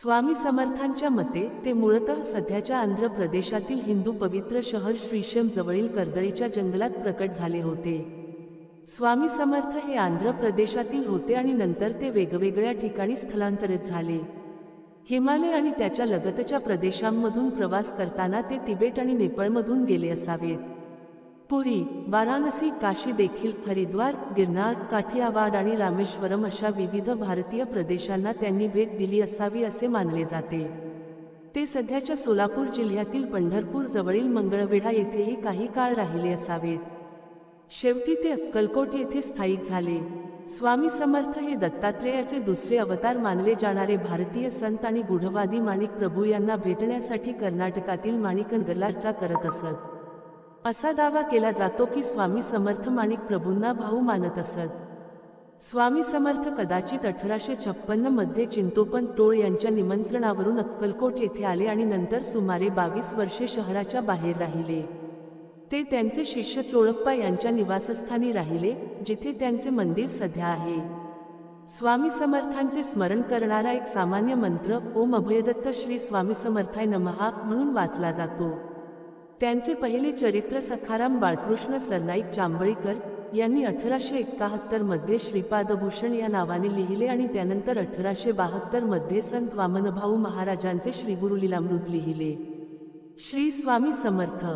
स्वामी समर्थांच्या मते ते मूळतः सध्याच्या आंध्र प्रदेशातील हिंदू पवित्र शहर श्रीशम जवळील कर्दळीच्या जंगलात प्रकट झाले होते. स्वामी समर्थ हे आंध्र प्रदेशातील होते आणि नंतर ते वेगवेगळ्या ठिकाणी स्थलांतरित झाले. हिमालय आणि त्याच्या लगतच्या प्रदेशांमधून प्रवास करताना ते तिबेट आणि नेपाळमधून गेले असावेत. पुरी वाराणसी काशी देखील हरिद्वार गिरनार काठियावाड आणि रामेश्वरम अशा विविध भारतीय प्रदेशांना त्यांनी भेट दिली असावी असे मानले जाते. ते सध्याच्या सोलापूर जिल्ह्यातील पंढरपूर जवळील मंगळवेढा येथेही काही काळ राहिले असावेत. शेवटी ते अक्कलकोट येथे स्थायिक झाले. स्वामी समर्थ हे दत्तात्रेयाचे दुसरे अवतार मानले जाणारे भारतीय संत आणि गूढवादी माणिक प्रभू यांना भेटण्यासाठी कर्नाटकातील माणिकनगरचा करत असत. असा दावा केला जातो की स्वामी समर्थ माणिक प्रभूंना भाऊ मानत असत. स्वामी समर्थ कदाचित अठराशे छप्पन्नमध्ये चिंतोपन टोळ यांच्या निमंत्रणावरून अक्कलकोट येथे आले आणि नंतर सुमारे बावीस वर्षे शहराच्या बाहेर राहिले. ते त्यांचे शिष्य चोळप्पा यांच्या निवासस्थानी राहिले जिथे त्यांचे मंदिर सध्या आहे. स्वामी समर्थांचे स्मरण करणारा एक सामान्य मंत्र ओम अभयदत्त श्री स्वामी समर्थाय नमहा म्हणून वाचला जातो. त्यांचे पहिले चरित्र सखाराम बाळकृष्ण सरनाईक चांबळीकर यांनी अठराशे एक्काहत्तरमध्ये श्रीपादभूषण या नावाने लिहिले आणि त्यानंतर अठराशे बहात्तरमध्ये संत वामनभाऊ महाराजांचे श्रीगुरुलीलामृत लिहिले. श्री स्वामी समर्थ.